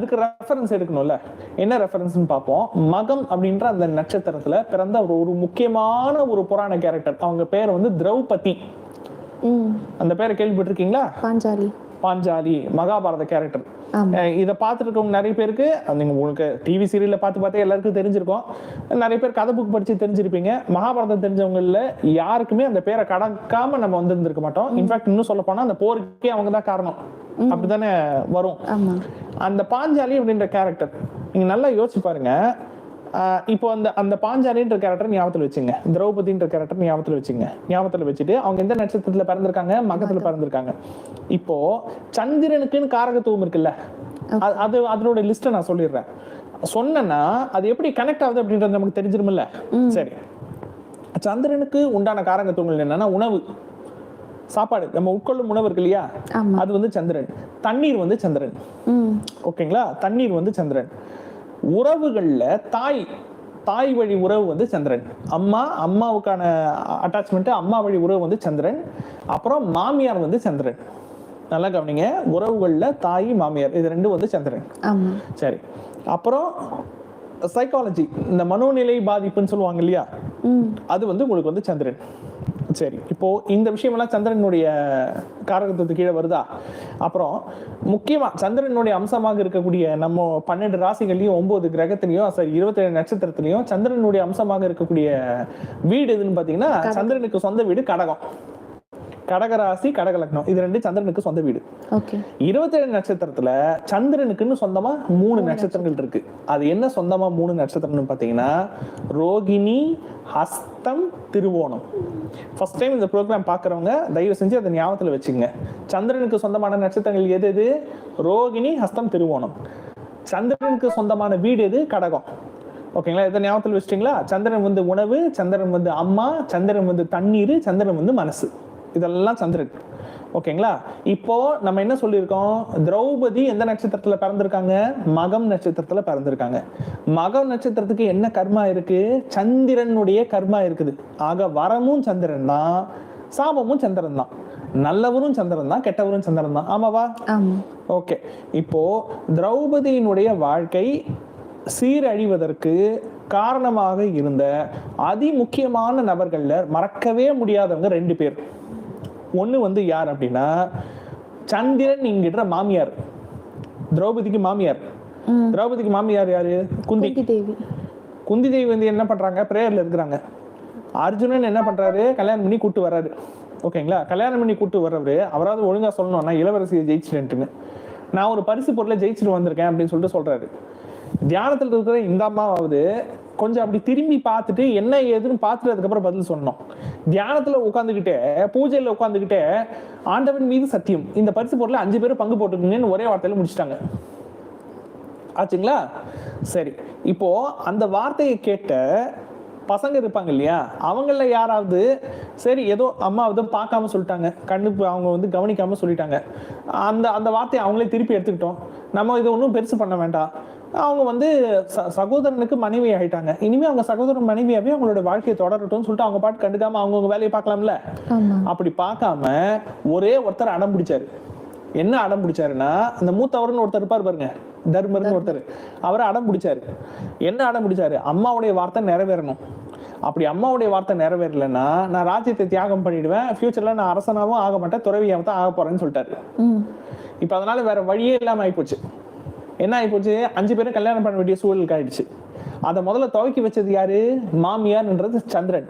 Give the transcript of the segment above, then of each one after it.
அதுக்கு ரெஃபரன்ஸ் எடுக்கணும்ல. என்ன ரெஃபரன்ஸ்னு பார்ப்போம். மகம் அப்படின்ற அந்த நட்சத்திரத்துல பிறந்த ஒரு ஒரு முக்கியமான ஒரு புராண கேரக்டர் அவங்க பேர் வந்து திரௌபதி. அந்த பேரை கேள்விப்பட்டிருக்கீங்களா? பாஞ்சாலி. பாஞ்சாலி மகாபாரத கேரக்டர் இதை பார்த்துட்டு இருக்கவங்க நிறைய பேருக்கு நீங்க உங்களுக்கு டிவி சீரியல்ல பார்த்து பார்த்தே எல்லாருக்கும் தெரிஞ்சிருக்கும். நிறைய பேர் கதை புக் படிச்சு தெரிஞ்சிருப்பீங்க. மகாபாரதம் தெரிஞ்சவங்கல யாருக்குமே அந்த பேரை கடக்காம நம்ம வந்திருந்திருக்க மாட்டோம். இன்ஃபேக்ட் இன்னும் சொல்ல போனா அந்த போருக்கே அவங்க தான் காரணம். அப்படித்தானே வரும். அந்த பாஞ்சாலி அப்படின்ற கேரக்டர் நீங்க நல்லா யோசிச்சு பாருங்க. இப்போ அந்த அந்த பாஞ்சாலின்ற கேரக்டர் ஞாபகத்துல வச்சுங்க. திரௌபதின்ற கேரக்டர் ஞாபகத்துல வச்சுங்க. ஞாபகத்துல வச்சுட்டு அவங்க எந்த நட்சத்திரத்துல பிறந்திருக்காங்க? மகத்துல பிறந்திருக்காங்க. இப்போ சந்திரனுக்குன்னு காரகத்துவம் இருக்குல்ல. அது- அது அதனோட லிஸ்ட்டை நான் சொல்லிடுறேன். சொன்னேன்னா அது எப்படி கனெக்ட் ஆகுது அப்படின்றது நமக்கு தெரிஞ்சிருமில்ல சரி. சந்திரனுக்கு உண்டான காரகத்துவங்கள் என்னன்னா உணவு. சாப்பாடு. நம்ம உட்கொள்ளும் உணவு இருக்கு இல்லையா? அது வந்து சந்திரன். தண்ணீர் வந்து சந்திரன். ஓகேங்களா? தண்ணீர் வந்து சந்திரன். உறவுகள்ல தாய் தாய் வழி உறவு வந்து சந்திரன். அம்மா அம்மாவுக்கான அட்டாச்மெண்ட் அம்மா வழி உறவு வந்து சந்திரன். அப்புறம் மாமியார் வந்து சந்திரன். நல்லா கவனிங்க. உறவுகள்ல தாய் மாமியார். இது ரெண்டும் வந்து சந்திரன். சரி. அப்புறம் சைக்காலஜி இந்த மனோநிலை பாதிப்புன்னு சொல்லுவாங்க இல்லையா? அது வந்து உங்களுக்கு வந்து சந்திரன். சரி இப்போ இந்த விஷயமெல்லாம் சந்திரனுடைய காரகத்துவத்துக்கு கீழே வருதா? அப்புறம் முக்கியமா சந்திரனுடைய அம்சமாக இருக்கக்கூடிய நம்ம பன்னெண்டு ராசிகள்லயும் ஒன்பது கிரகத்திலையும் சரி இருபத்தேழு நட்சத்திரத்திலையும் சந்திரனுடைய அம்சமாக இருக்கக்கூடிய வீடு எதுன்னு பாத்தீங்கன்னா சந்திரனுக்கு சொந்த வீடு கடகம். கடக ராசி கடக லக்னம் இது ரெண்டு சந்திரனுக்கு சொந்த வீடு. ஓகே. இருபத்தேழு நட்சத்திரத்துல சந்திரனுக்குன்னு சொந்தமா மூணு நட்சத்திரங்கள் இருக்கு. அது என்ன சொந்தமா மூணு நட்சத்திரம்னு பாத்தீங்கன்னா ரோகிணி ஹஸ்தம் திருவோணம். ஃபர்ஸ்ட் டைம் இந்த ப்ரோக்ராம் பார்க்குறவங்க தயவு செஞ்சு அதை ஞாபகத்துல வச்சுங்க. சந்திரனுக்கு சொந்தமான நட்சத்திரங்கள் எது எது? ரோகிணி ஹஸ்தம் திருவோணம். சந்திரனுக்கு சொந்தமான வீடு எது? கடகம். ஓகேங்களா? இதை ஞாபகத்தில் வச்சிட்டிங்களா? சந்திரன் வந்து உணவு சந்திரன் வந்து அம்மா சந்திரன் வந்து தண்ணீர் சந்திரன் வந்து மனசு. இதெல்லாம் சந்திரன் ஓகேங்களா? இப்போ நம்ம என்ன சொல்லியிருக்கோம்? திரௌபதி எந்த நட்சத்திரத்துல பிறந்திருக்காங்க? மகம் நட்சத்திரத்துல பிறந்திருக்காங்க. மகம் நட்சத்திரத்துக்கு என்ன கர்மா இருக்கு? சந்திரனுடைய கர்மா இருக்குது. ஆக வரமும் சந்திரன் தான் சாபமும் சந்திரன் தான். நல்லவரும் சந்திரன் தான் கெட்டவரும் சந்திரன் தான். ஆமாவா ஆமா. ஓகே. இப்போ திரௌபதியினுடைய வாழ்க்கை சீரழிவதற்கு காரணமாக இருந்த அதிமுக்கியமான நபர்கள்ல மறக்கவே முடியாதவங்க ரெண்டு பேர். ஒண்ணு வந்து யார் அப்படின்னா சந்திரன் என்கிற மாமியார். திரௌபதிக்கு மாமியார். திரௌபதிக்கு மாமியார் யாரு? குந்தி. தேவி. குந்தி தேவி வந்து என்ன பண்றாங்க? பிரேயர்ல இருக்கிறாங்க. அர்ஜுனன் என்ன பண்றாரு? கல்யாணம் பண்ணி கூட்டு வர்றாரு. ஓகேங்களா கல்யாணம் பண்ணி கூட்டு வர்றவரு அவராவது ஒழுங்கா சொல்லணும்னா இளவரசியை ஜெயிச்சிட்டேன்ட்டுன்னு. நான் ஒரு பரிசு பொருளை ஜெயிச்சுட்டு வந்திருக்கேன் அப்படின்னு சொல்லிட்டு சொல்றாரு. தியானத்துல இருக்கிற இந்த அம்மாவாவது கொஞ்சம் அப்படி திரும்பி பார்த்துட்டு என்ன ஏதுன்னு பார்த்துட்டு அதுக்கப்புறம் பதில் சொன்னோம். தியானத்துல உட்காந்துக்கிட்டே பூஜையில உட்காந்துக்கிட்டே ஆண்டவன் மீது சத்தியம். இந்த பரிசு பொருளை அஞ்சு பேரும் பங்கு போட்டுக்கங்கன்னு ஒரே வார்த்தையில முடிச்சிட்டாங்க. ஆச்சுங்களா? சரி. இப்போ அந்த வார்த்தையை கேட்ட பசங்க இருப்பாங்க இல்லையா? அவங்கள யாராவது சரி ஏதோ அம்மா வந்து பார்க்காம சொல்லிட்டாங்க. கண்ணுக்கு அவங்க வந்து கவனிக்காம சொல்லிட்டாங்க. அந்த அந்த வார்த்தையை அவங்களே திருப்பி எடுத்துக்கிட்டோம். நம்ம இதை ஒன்றும் பெருசு பண்ண வேண்டாம். அவங்க வந்து ச- சகோதரனுக்கு மனைவி ஆயிட்டாங்க. இனிமே அவங்க சகோதரன் மனைவியாவே அவங்களோட வாழ்க்கையை தொடரட்டும்னு சொல்லிட்டு அவங்க பாட்டு கண்டுக்காம அவங்கவுங்க வேலையை பார்க்கலாம்ல? அப்படி பார்க்காம ஒரே ஒருத்தர் அடம் பிடிச்சாரு. என்ன அடம் பிடிச்சாருன்னா அந்த மூத்தவர்னு ஒருத்தர் இருப்பார் பாருங்க. தர்மர்னு ஒருத்தர். அவரை அடம் பிடிச்சாரு. என்ன அடம் பிடிச்சாரு? அம்மாவுடைய வார்த்தை நிறைவேறணும். அப்படி அம்மாவுடைய வார்த்தை நிறைவேறலைன்னா நான் ராஜ்யத்தை தியாகம் பண்ணிடுவேன். ஃபியூச்சர்ல நான் அரசனாவும் ஆக மாட்டேன். துறவியாவும் தான் ஆக போறேன்னு சொல்லிட்டாரு. இப்ப அதனால வேற வழியே இல்லாம ஆயிப்போச்சு. என்ன ஆயிப்போச்சு? அஞ்சு பேரும் கல்யாணம் பண்ண வேண்டிய சூழலுக்கு ஆயிடுச்சு. அதை முதல்ல துவக்கி வச்சது யாரு? மாமியார்ன்றது சந்திரன்.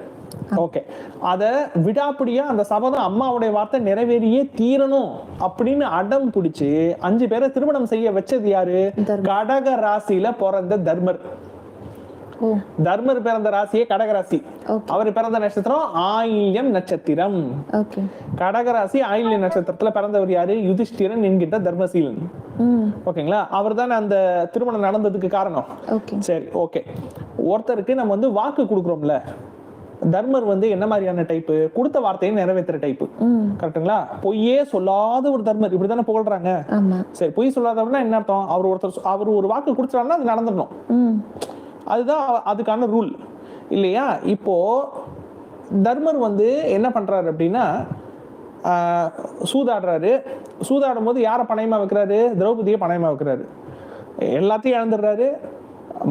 ஓகே அத விடாப்பிடியா அந்த சபதம் அம்மாவுடைய வார்த்தை நிறைவேறியே தீரணும் அப்படின்னு அடம் பிடிச்சு அஞ்சு பேரை திருமணம் செய்ய வச்சது யாரு. கடக ராசியில பிறந்த தர்மர். தர்மர் பிறந்த ராசியே கடக ராசி. ஓகே. அவர் பிறந்த நட்சத்திரம் ஆயில்யம் நட்சத்திரம். கடகராசி ஆயில்ய நட்சத்திரத்துல பிறந்தவர் யாரு? யுதிஷ்டிரன் என்கின்ற தர்மசீலன். ஓகேங்களா? அவர் தானே அந்த திருமணம் நடந்ததுக்கு காரணம். சரி ஓகே. ஒருத்தருக்கு நம்ம வந்து வாக்கு கொடுக்குறோம்ல. தர்மர் வந்து என்ன மாதிரியான டைப்பு கொடுத்த வார்த்தையை நிறைவேற்றுற டைப்பு ம். கரெக்ட்டுங்களா? பொய்யே சொல்லாத ஒரு தர்மர். இப்படிதானே புகழ்றாங்க. சரி பொய் சொல்லாதவர்னா என்ன அர்த்தம்? அவர் ஒருத்தர் அவர் ஒரு வாக்கு கொடுத்துட்டாருன்னா அது நடந்துடணும். அதுதான் அதுக்கான ரூல் இல்லையா? இப்போ தர்மர் வந்து என்ன பண்றாரு அப்படின்னா சூதாடுறாரு. சூதாடும் போது யாரை பணையமா வைக்கிறாரு? திரௌபதியை பணையமா வைக்கிறாரு. எல்லாத்தையும் இழந்துடுறாரு.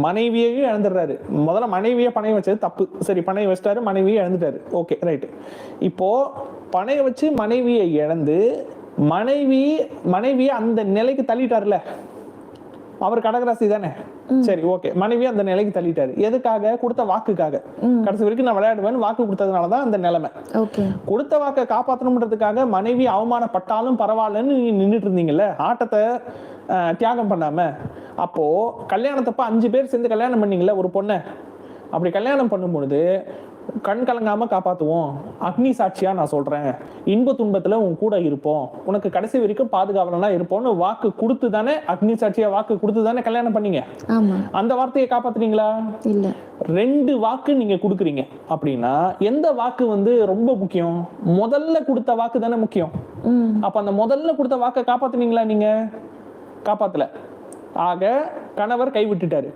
மனைவியையும் இழந்துடுறாரு. முதல்ல மனைவியை பணைய வச்சது தப்பு. சரி பணைய வச்சிட்டாரு மனைவியை இழந்துட்டாரு. ஓகே ரைட்டு இப்போ பணைய வச்சு மனைவியை இழந்து மனைவி மனைவியை அந்த நிலைக்கு தள்ளிட்டாருல அவர் கடகராசி தானே? சரி ஓகே. மனைவி அந்த நிலைக்கு தள்ளிட்டாரு. எதுக்காக? கொடுத்த வாக்குக்காக. கடைசி வரைக்கும் நான் விளையாடுவேன் வாக்கு கொடுத்ததுனால தான் அந்த நிலைமை. கொடுத்த வாக்கை காப்பாற்றணுன்றதுக்காக மனைவி அவமானப்பட்டாலும் பரவாயில்லன்னு நின்றுட்டு இருந்தீங்கல்ல? ஆட்டத்தை தியாகம் பண்ணாம. அப்போ கல்யாணத்தப்ப அஞ்சு பேர் சேர்ந்து கல்யாணம் பண்ணீங்கல்ல ஒரு பொண்ணை. அப்படி கல்யாணம் பண்ணும்பொழுது கண் கலங்காம காப்பாத்துவோம். அக்னி சாட்சியா நான் சொல்றேன். இன்ப துன்பத்துல உன் கூட இருப்போம். உனக்கு கடைசி வரைக்கும் பாதுகாவலனா இருப்போம்னு வாக்கு கொடுத்து தானே அக்னி சாட்சியா வாக்கு கொடுத்து தானே கல்யாணம் பண்ணீங்க? அந்த வார்த்தையை காப்பாத்துறீங்களா இல்ல. ரெண்டு வாக்கு நீங்க கொடுக்குறீங்க. அப்படின்னா எந்த வாக்கு வந்து ரொம்ப முக்கியம்? முதல்ல கொடுத்த வாக்கு தானே முக்கியம். அப்ப அந்த முதல்ல கொடுத்த வாக்கை காப்பாத்துனீங்களா நீங்க? காப்பாத்தல. ஆக கணவர் கைவிட்டுட்டாரு.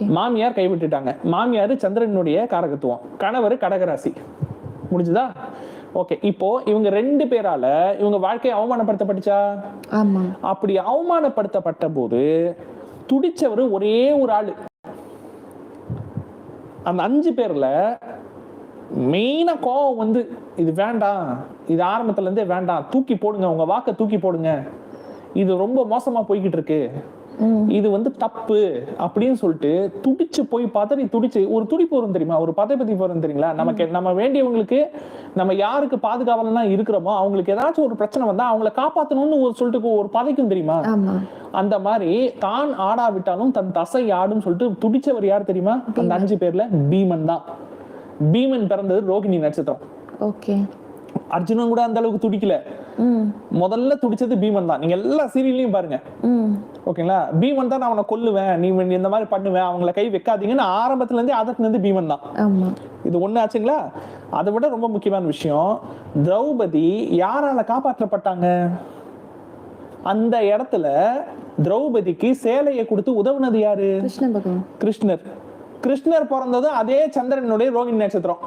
மாமியார் கைவிட்டுட்டாங்க. மாமியார் சந்திரனுடைய காரகத்துவம். கணவர் கடகராசி. முடிஞ்சுதா? ஓகே இப்போ இவங்க ரெண்டு பேரால இவங்க வாழ்க்கை அவமானப்படுத்தப்பட்டுச்சா? ஆமா. அப்படி அவமானப்படுத்தப்பட்ட போது துடிச்சவர் ஒரே ஒரு ஆளு. அந்த அஞ்சு பேர்ல மெயினா கோவம் வந்து இது வேண்டாம். இது ஆரம்பத்துல இருந்தே வேண்டாம். தூக்கி போடுங்க. உங்க வாக்க தூக்கி போடுங்க. இது ரொம்ப மோசமா போய்கிட்டு இருக்கு. இது வந்து தப்பு அப்படின்னு சொல்லிட்டு துடிச்சு போய் பார்த்தா நீ துடிச்சு ஒரு துடிப்பு வரும் தெரியுமா? ஒரு பதைப்பதி வரும் தெரியுங்களா? நமக்கு நம்ம வேண்டியவங்களுக்கு நம்ம யாருக்கு பாதுகாவலனா இருக்கிறோமோ அவங்களுக்கு ஏதாச்சும் ஒரு பிரச்சனை வந்தா அவங்கள காப்பாத்தணும்னு ஒரு சொல்லிட்டு ஒரு பதைக்கும் தெரியுமா? அந்த மாதிரி தான் ஆடாவிட்டாலும் தன் தசை ஆடும் சொல்லிட்டு துடிச்சவர் யார் தெரியுமா? அந்த அஞ்சு பேர்ல பீமன் தான். பீமன் பிறந்தது ரோகிணி நட்சத்திரம். ஓகே. அர்ஜுனன் கூட அந்த அளவுக்கு துடிக்கல. முதல்ல துடிச்சது பீமன் தான். நீங்க எல்லா சீரியல்லையும் பாருங்க. ஓகேங்களா? பீமன் தான் நான் அவனை கொல்லுவேன். நீ இந்த மாதிரி பண்ணுவேன். அவங்கள கை வைக்காதீங்கன்னு ஆரம்பத்துல இருந்தே இருந்து பீமன் தான். இது ஒண்ணு ஆச்சுங்களா? அதை விட ரொம்ப முக்கியமான விஷயம் திரௌபதி யாரால காப்பாற்றப்பட்டாங்க? அந்த இடத்துல திரௌபதிக்கு சேலையை கொடுத்து உதவுனது யாரு? கிருஷ்ணர். கிருஷ்ணர் பிறந்தது அதே சந்திரனுடைய ரோகிணி நட்சத்திரம்.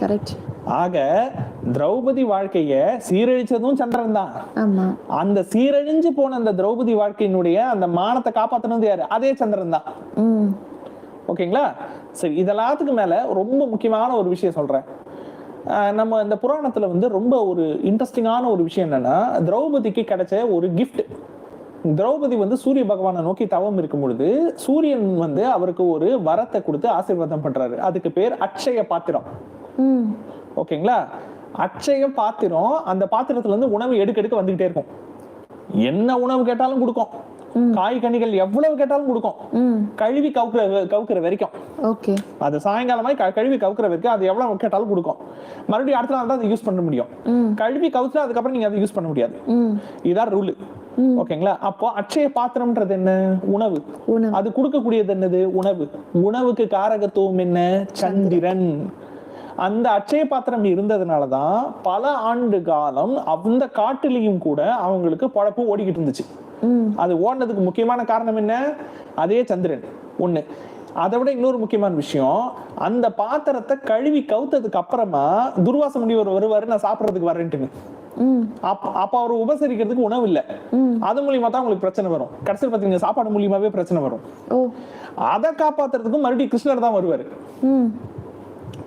கரெக்ட் ஆக திரௌபதி வாழ்க்கைய சீரழிச்சதும் சந்திரன் தான். அந்த சீரழிஞ்சு போன அந்த திரௌபதி வாழ்க்கையினுடைய அந்த மானத்தை காப்பாத்தினது யாரு? அதே சந்திரன் தான். ஓகேங்களா? சரி இதெல்லாத்துக்கு மேல ரொம்ப முக்கியமான ஒரு விஷயம் சொல்றேன். நம்ம இந்த புராணத்துல வந்து ரொம்ப ஒரு இன்ட்ரெஸ்டிங்கான ஒரு விஷயம் என்னன்னா திரௌபதிக்கு கிடைச்ச ஒரு gift. திரௌபதி வந்து சூரிய பகவானை நோக்கி தவம் இருக்கும் பொழுது சூரியன் வந்து அவருக்கு ஒரு வரத்தை கொடுத்து ஆசீர்வாதம் பண்றாரு. அதுக்கு பேர் அக்ஷய பாத்திரம். ஓகேங்களா? அட்சய பாத்திரம் அந்த பாத்திரத்துல இருந்து உணவு எடுக்க எடுக்க வந்துகிட்டே இருக்கும். என்ன உணவு கேட்டாலும் கொடுக்கும். காய் கனிகள் எவ்வளவு கேட்டாலும் கொடுக்கும். கழுவி கவுக்குற கவுக்குற வரைக்கும். அது சாயங்காலமாய் கழுவி கவுக்குற வரைக்கும் அது எவ்வளவு கேட்டாலும் கொடுக்கும். மறுபடியும் அடுத்த நாள் தான் அதை யூஸ் பண்ண முடியும். கழுவி கவுத்து அதுக்கப்புறம் நீங்க அதை யூஸ் பண்ண முடியாது. இதான் ரூல். ஓகேங்களா? அப்போ அட்சய பாத்திரம்ன்றது என்ன? உணவு. அது கொடுக்கக்கூடியது என்னது? உணவு. உணவுக்கு காரகத்துவம் என்ன? சந்திரன். அந்த அட்சய பாத்திரம் இருந்ததுனாலதான் பல ஆண்டு காலம் அந்த காட்டிலையும் கூட அவங்களுக்கு பொழப்பு ஓடிக்கிட்டு இருந்துச்சு. அது ஓடினதுக்கு முக்கியமான காரணம் என்ன? அதே சந்திரன். ஒண்ணு. அதை விட இன்னொரு முக்கியமான விஷயம் அந்த பாத்திரத்தை கழுவி கவுத்ததுக்கு அப்புறமா துர்வாச முனிவர் வருவாரு நான் சாப்பிடறதுக்கு வரேன்ட்டுன்னு. அப்ப அவர் உபசரிக்கிறதுக்கு உணவு இல்ல. அது மூலியமா தான் உங்களுக்கு பிரச்சனை வரும். கடைசியில் பாத்தீங்கன்னா சாப்பாடு மூலியமாவே பிரச்சனை வரும். அதை காப்பாத்துறதுக்கும் மறுபடியும் கிருஷ்ணர் தான் வருவாரு.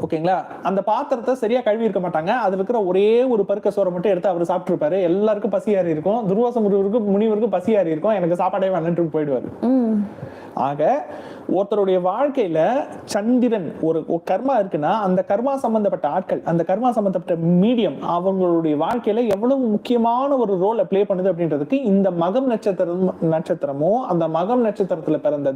ஓகேங்களா? அந்த பாத்திரத்தை சரியா கழுவி இருக்க மாட்டாங்க. அதுல இருக்கிற ஒரே ஒரு பருக்க சோறை மட்டும் எடுத்து அவர் சாப்பிட்டுருப்பாரு. எல்லாருக்கும் பசியாரி இருக்கும். துர்வாச முனிவருக்கு முனிவருக்கு பசியாரி இருக்கும். எனக்கு சாப்பாடே வேணான்ட்டு போயிடுவாரு. ஆக ஒருத்தருடைய வாழ்க்கையில சந்திரன் ஒரு கர்மா இருக்குன்னா அந்த கர்மா சம்பந்தப்பட்ட ஆட்கள் அந்த கர்மா சம்பந்தப்பட்ட மீடியம் அவங்களுடைய வாழ்க்கையில எவ்வளவு முக்கியமான ஒரு ரோலை ப்ளே பண்ணுது அப்படின்றதுக்கு இந்த மகம் நட்சத்திரம் நட்சத்திரமும் அந்த மகம் நட்சத்திரத்துல பிறந்த